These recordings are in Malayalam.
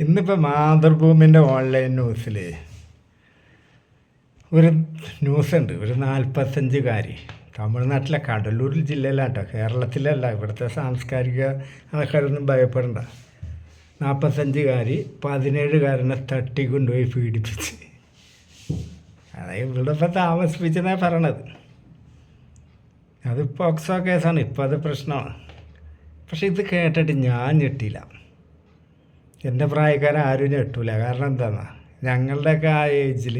ഇന്നിപ്പോൾ മാതൃഭൂമിന്റെ ഓൺലൈൻ ന്യൂസിൽ ഒരു ന്യൂസ് ഉണ്ട് ഒരു നാൽപ്പത്തഞ്ചുകാരി തമിഴ്നാട്ടിലെ കടലൂർ ജില്ലയിലാട്ടോ കേരളത്തിലല്ല ഇവിടുത്തെ സാംസ്കാരിക ആൾക്കാരൊന്നും ഭയപ്പെടണ്ട. നാൽപ്പത്തഞ്ചുകാരി പതിനേഴുകാരനെ തട്ടിക്കൊണ്ടുപോയി പീഡിപ്പിച്ച്. അതായത് ഇവിടെ ഇപ്പം താമസിപ്പിച്ചെന്നാണ് പറയണത്. അത് പോക്സോ കേസാണ് ഇപ്പോൾ അത് പ്രശ്നമാണ്. പക്ഷേ ഇത് കേട്ടിട്ട് ഞാൻ ഞെട്ടിയില്ല എന്റെ പ്രായക്കാരൻ ആരും ഞെട്ടൂല കാരണം എന്താണെന്നാ ഞങ്ങളുടെയൊക്കെ ആ ഏജിൽ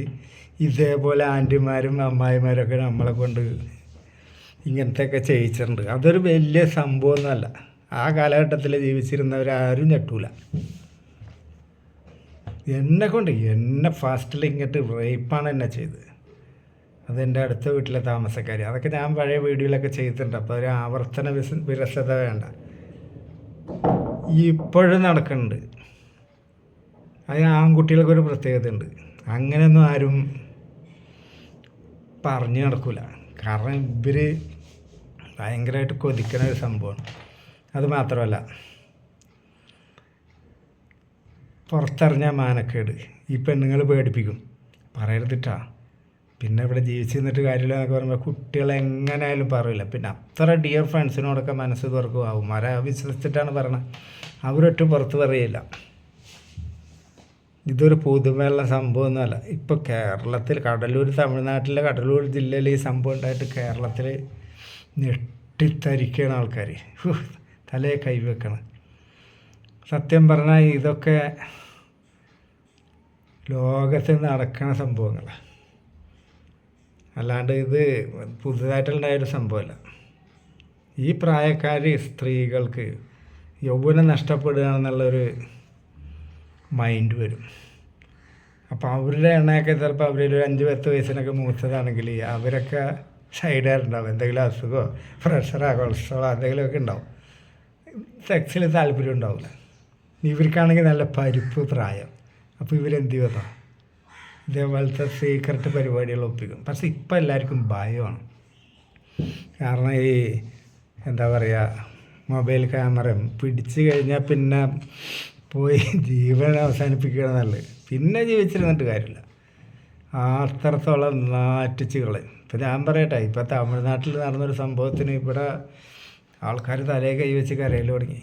ഇതേപോലെ ആന്റിമാരും അമ്മായിമാരൊക്കെ നമ്മളെ കൊണ്ട് ഇങ്ങനത്തെയൊക്കെ ചെയ്യിച്ചിട്ടുണ്ട്. അതൊരു വലിയ സംഭവമൊന്നുമല്ല. ആ കാലഘട്ടത്തിൽ ജീവിച്ചിരുന്നവരാരും ഞെട്ടൂല എന്നെ കൊണ്ട് എന്നെ ഫാസ്റ്റിൽ ഇങ്ങോട്ട് റേപ്പാണ് എന്നെ ചെയ്തത്. അതെന്റെ അടുത്ത വീട്ടിലെ താമസക്കാർ അതൊക്കെ ഞാൻ പഴയ വീഡിയോയിലൊക്കെ ചെയ്തിട്ടുണ്ട്. അപ്പോൾ ഒരു ആവർത്തന വിരസത വേണ്ട. ഇപ്പോഴും നടക്കുന്നുണ്ട്. അത് ആൺകുട്ടികൾക്കൊരു പ്രത്യേകത ഉണ്ട് അങ്ങനെയൊന്നും ആരും പറഞ്ഞു നടക്കില്ല കാരണം ഇവർ ഭയങ്കരമായിട്ട് കൊതിക്കുന്ന ഒരു സംഭവമാണ്. അത് മാത്രമല്ല പുറത്തിറങ്ങിയാൽ മാനക്കേട്. ഈ പെണ്ണുങ്ങൾ പേടിപ്പിക്കും. പറയരുതിട്ടാ. പിന്നെ ഇവിടെ ജീവിച്ച് നിന്നിട്ട് കാര്യമില്ല എന്നൊക്കെ പറയുമ്പോൾ കുട്ടികൾ എങ്ങനെയായാലും പറയില്ല പിന്നെ അത്ര ഡിയർ ഫ്രണ്ട്സിനോടൊക്കെ മനസ്സ് തുറക്കും. അവന്മാരെ വിശ്വസിച്ചിട്ടാണ് പറയണത് അവരൊട്ടും പുറത്ത് പറയില്ല ഇതൊരു പുതുമയുള്ള സംഭവമൊന്നുമല്ല ഇപ്പോൾ കേരളത്തിൽ കടലൂർ തമിഴ്നാട്ടിലെ കടലൂർ ജില്ലയിൽ ഈ സംഭവം ഉണ്ടായിട്ട് കേരളത്തിൽ ഞെട്ടിത്തരിക്കണ ആൾക്കാർ. തലയെ കൈവെക്കണം സത്യം പറഞ്ഞാൽ ഇതൊക്കെ ലോകത്ത് നടക്കണ സംഭവങ്ങളാണ് അല്ലാണ്ട് ഇത് പുതുതായിട്ടുണ്ടായൊരു സംഭവമല്ല. ഈ പ്രായക്കാർ സ്ത്രീകൾക്ക് യൗവനം നഷ്ടപ്പെടുകയാണെന്നുള്ളൊരു മൈൻഡ് വരും. അപ്പോൾ അവരുടെ എണ്ണയൊക്കെ ചിലപ്പോൾ അവരൊരു അഞ്ച് പത്ത് വയസ്സിനൊക്കെ മൂത്തതാണെങ്കിൽ അവരൊക്കെ സൈഡായിട്ടുണ്ടാവും എന്തെങ്കിലും അസുഖമോ പ്രഷറോ കൊളസ്ട്രോളോ എന്തെങ്കിലുമൊക്കെ ഉണ്ടാവും. സെക്സിൽ താല്പര്യം ഉണ്ടാവില്ല ഇവർക്കാണെങ്കിൽ നല്ല പരിപ്പ് പ്രായം. അപ്പോൾ ഇവരെന്ത് ചെയ്യുക ഇതേപോലത്തെ സീക്രട്ട് പരിപാടികൾ ഒപ്പിക്കും. പക്ഷെ ഇപ്പം എല്ലാവർക്കും ഭയമാണ്. കാരണം ഈ എന്താ പറയുക മൊബൈൽ ക്യാമറയും പിടിച്ചു കഴിഞ്ഞാൽ പിന്നെ പോയി ജീവൻ അവസാനിപ്പിക്കുക നല്ലത്. പിന്നെ ജീവിച്ചിരുന്നിട്ട് കാര്യമില്ല. അത്രത്തോളം നാറ്റിച്ച് കളയും. ഇപ്പം ഞാൻ പറയട്ടെ ഇപ്പം തമിഴ്നാട്ടിൽ നടന്നൊരു സംഭവത്തിന് ഇവിടെ ആൾക്കാർ തലേ കൈ വെച്ച് കരയിൽ തുടങ്ങി.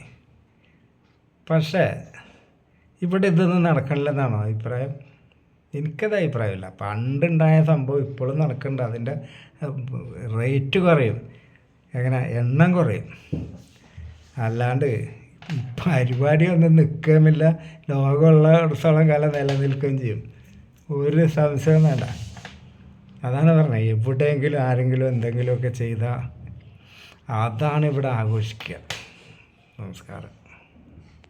പക്ഷേ ഇവിടെ ഇതൊന്നും നടക്കണില്ലെന്നാണോ അഭിപ്രായം? എനിക്കത് അഭിപ്രായമില്ല. പണ്ടുണ്ടായ സംഭവം ഇപ്പോഴും നടക്കുന്നുണ്ട്. അതിന്റെ റേറ്റ് കുറയും. എങ്ങനെ എണ്ണം കുറയും. അല്ലാണ്ട് പരിപാടിയൊന്നും നിൽക്കുകയുമില്ല. ലോകമുള്ള ഇടത്തോളം കാലം നിലനിൽക്കുകയും ചെയ്യും. ഒരു സംശയം വേണ്ട. അതാണ് പറഞ്ഞത്. എവിടെയെങ്കിലും ആരെങ്കിലും എന്തെങ്കിലുമൊക്കെ ചെയ്താൽ അതാണ് ഇവിടെ ആഘോഷിക്കുക. നമസ്കാരം.